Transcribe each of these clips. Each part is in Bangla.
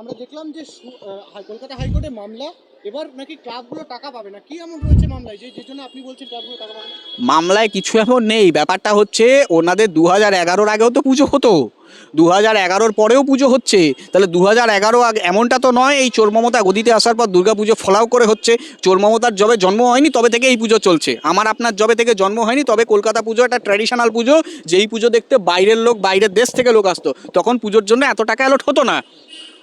আমরা দেখলাম যে কলকাতা হাইকোর্টে মামলা, এবার নাকি ক্লাবগুলো টাকা পাবে না? কি এমন রয়েছে মামলায়? যে জন্য আপনি বলছেন ক্লাবগুলো টাকা পাবে মামলায় কিছু এমন নেই। ব্যাপারটা হচ্ছে, ওনাদের দু হাজার এগারোর আগেও তো পুজো হতো। দু হাজার এগারোর পরেও পুজো হচ্ছে। তাহলে দু হাজার এগারো এমনটা তো নয়, এই চোর মমতা গদিতে আসার পর দুর্গা পুজো ফলাও করে হচ্ছে। চোর মমতার জবে জন্ম হয়নি, তবে থেকে এই পুজো চলছে। আমার আপনার জবে থেকে জন্ম হয়নি, তবে কলকাতা পুজো একটা ট্র্যাডিশনাল পুজো, যেই পুজো দেখতে বাইরের লোক, বাইরের দেশ থেকে লোক আসতো। তখন পুজোর জন্য এত টাকা অ্যালট হতো না।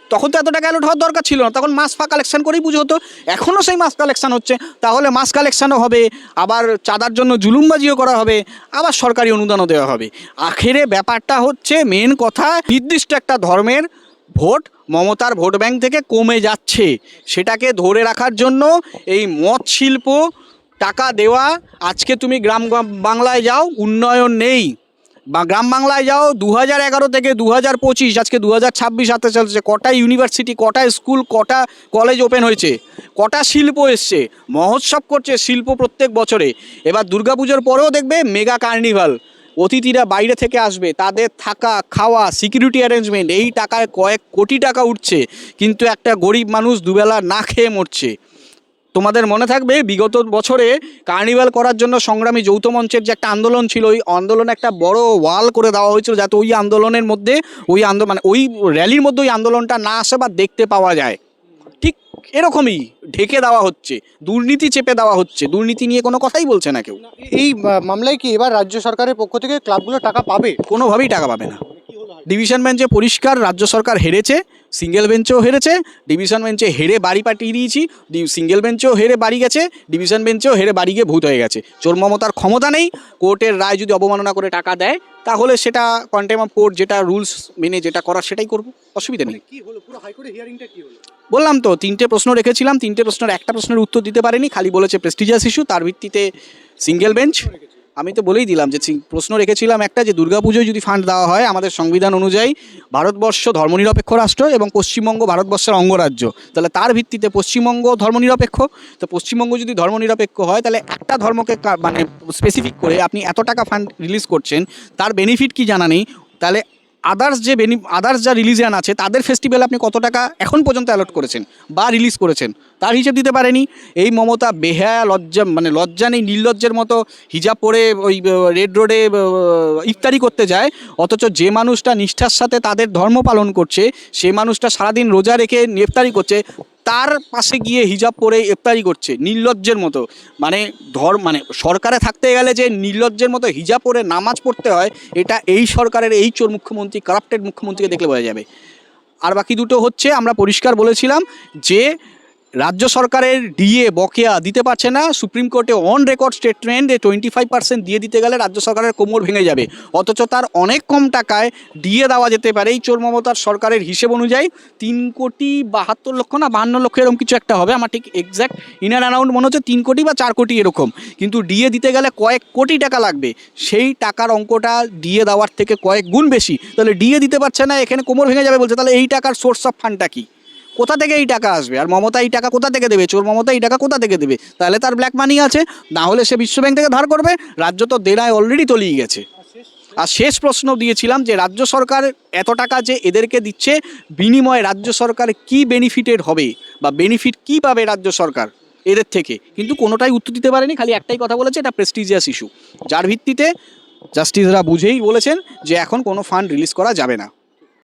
তখন তো এত টাকা অ্যালট হওয়ার দরকার ছিল না। তখন মাস ফা কালেকশন করেই পুজো হতো। এখনও সেই মাস কালেকশান হচ্ছে। তাহলে মাস কালেকশানও হবে। আবার চাঁদার জন্য জুলুমবাজিও করা হবে। আবার সরকারি অনুদানও দেওয়া হবে। আখেরে ব্যাপারটা হচ্ছে মেন কথা, নির্দিষ্ট একটা ধর্মের ভোট মমতার ভোট ব্যাংক থেকে কমে যাচ্ছে। সেটাকে ধরে রাখার জন্য এই মদ শিল্প টাকা দেওয়া, আজকে তুমি গ্রাম বাংলায় যাও, উন্নয়ন নেই। বা গ্রাম বাংলায় যাও দু হাজার এগারো থেকে দু হাজার পঁচিশ, আজকে দু হাজার ছাব্বিশ হাতে চলছে, কটা ইউনিভার্সিটি, কটা স্কুল, কটা কলেজ ওপেন হয়েছে, কটা শিল্প এসছে, মহোৎসব করছে শিল্প প্রত্যেক বছরে। এবার দুর্গাপুজোর পরেও দেখবে মেগা কার্নিভাল, অতিথিরা বাইরে থেকে আসবে, তাদের থাকা, খাওয়া সিকিউরিটি অ্যারেঞ্জমেন্ট এই টাকায় কয়েক কোটি টাকা উঠছে, কিন্তু একটা গরিব মানুষ দুবেলা না খেয়ে মরছে। তোমাদের মনে থাকবে বিগত বছরে কার্নিভাল করার জন্য সংগ্রামী যৌথ মঞ্চের যে একটা আন্দোলন ছিল ওই আন্দোলনে একটা বড় ওয়াল করে দেওয়া হয়েছিল যাতে ওই আন্দোলনের মধ্যে ওই আন্দোলন মানে ওই র্যালির মধ্যে ওই আন্দোলনটা না আসে বা দেখতে পাওয়া যায়। ঠিক এরকমই ঢেকে দেওয়া হচ্ছে দুর্নীতি চেপে দেওয়া হচ্ছে দুর্নীতি নিয়ে কোনো কথাই বলছে না কেউ। এই মামলায় কি এবার রাজ্য সরকারের পক্ষ থেকে ক্লাবগুলো টাকা পাবে? কোনোভাবেই টাকা পাবে না? ডিভিশন বেঞ্চে পরিষ্কার রাজ্য সরকার হেরেছে সিঙ্গেল বেঞ্চেও হেরেছে ডিভিশন বেঞ্চে হেরে বাড়ি পাঠিয়ে দিয়েছি সিঙ্গেল বেঞ্চেও হেরে বাড়ি গেছে ডিভিশন বেঞ্চেও হেরে বাড়ি গিয়ে ভূত হয়ে গেছে। চোর মমতার ক্ষমতা নেই কোর্টের রায় যদি অবমাননা করে টাকা দেয় তাহলে সেটা কন্টেম অফ কোর্ট যেটা রুলস মেনে যেটা করার সেটাই করব অসুবিধা নেই। বললাম তো তিনটে প্রশ্ন রেখেছিলাম তিনটে প্রশ্নের একটা প্রশ্নের উত্তর দিতে পারেনি খালি বলেছে প্রেস্টিজিয়াস ইস্যু তার ভিত্তিতে সিঙ্গেল বেঞ্চ আমি তো বলেই দিলাম যে প্রশ্ন রেখেছিলাম একটা যে দুর্গাপুজোয় যদি ফান্ড দেওয়া হয় আমাদের সংবিধান অনুযায়ী ভারতবর্ষ ধর্মনিরপেক্ষ রাষ্ট্র এবং পশ্চিমবঙ্গ ভারতবর্ষের অঙ্গরাজ্য। তাহলে তার ভিত্তিতে পশ্চিমবঙ্গ ধর্মনিরপেক্ষ। তো পশ্চিমবঙ্গ যদি ধর্মনিরপেক্ষ হয়, তাহলে একটা ধর্মকে মানে স্পেসিফিক করে আপনি এত টাকা ফান্ড রিলিজ করছেন, তার বেনিফিট কি জানা নেই? তাহলে আদার্স যে বেনি আদার্স যা রিলিজিয়ান আছে, তাদের ফেস্টিভ্যালে আপনি কত টাকা এখন পর্যন্ত অ্যালট করেছেন বা রিলিজ করেছেন? তার হিসেব দিতে পারেনি। এই মমতা বেহায়া লজ্জা মানে লজ্জা নেই, নির্লজ্জের মতো হিজাব পরে ওই রেড রোডে ইফতারি করতে যায়। অথচ যে মানুষটা নিষ্ঠার সাথে তাদের ধর্ম পালন করছে, সে মানুষটা সারাদিন রোজা রেখে ইফতারি করছে, তার পাশে গিয়ে হিজাব পরে ইফতারি করছে, নির্লজ্জের মতো। মানে ধর মানে সরকারে থাকতে গেলে যে নির্লজ্জের মতো হিজাব পরে নামাজ পড়তে হয়, এটা এই সরকারের, এই চোর মুখ্যমন্ত্রী কারাপ্টেড মুখ্যমন্ত্রীকে দেখলে বোঝা যাবে। আর বাকি দুটো হচ্ছে, আমরা পরিষ্কার বলেছিলাম যে রাজ্য সরকারের ডিএ বকেয়া দিতে পারছে না, সুপ্রিম কোর্টে on record statement twenty five percent দিয়ে দিতে গেলে রাজ্য সরকারের কোমর ভেঙে যাবে। অথচ তার অনেক কম টাকায় ডিএ দেওয়া যেতে পারে। এই চোর মমতার সরকারের হিসেব অনুযায়ী তিন কোটি বাহাত্তর লক্ষ না বাহান্ন লক্ষ এরকম কিছু একটা হবে। আমার ঠিক এক্স্যাক্ট ইনার অ্যারাউন্ড মনে হচ্ছে তিন কোটি বা চার কোটি এরকম। কিন্তু ডিএ দিতে গেলে কয়েক কোটি টাকা লাগবে। সেই টাকার অঙ্কটা ডিএ দেওয়ার থেকে কয়েক গুণ বেশি। তাহলে ডিএ দিতে পারছে না, এখানে কোমর ভেঙে যাবে বলছে। তাহলে এই টাকার সোর্স অফ ফান্ডটা কি? কোথা থেকে এই টাকা আসবে? আর মমতা এই টাকা কোথা থেকে দেবে? চোর মমতা এই টাকা কোথা থেকে দেবে? তাহলে তার ব্ল্যাক মানি আছে। না হলে সে বিশ্বব্যাংক থেকে ধার করবে। রাজ্য তো দেনায় অলরেডি তলিয়ে গেছে। আর শেষ প্রশ্ন দিয়েছিলাম যে, রাজ্য সরকার এত টাকা যে এদেরকে দিচ্ছে, বিনিময়ে রাজ্য সরকার কি বেনিফিটেড হবে? বা বেনিফিট কি পাবে রাজ্য সরকার এদের থেকে? কিন্তু কোনোটাই উত্তর দিতে পারেনি, খালি একটাই কথা বলেছে, এটা প্রেস্টিজিয়াস ইস্যু যার ভিত্তিতে জাস্টিসরা বুঝেই বলেছেন যে, এখন কোনো ফান্ড রিলিজ করা যাবে না।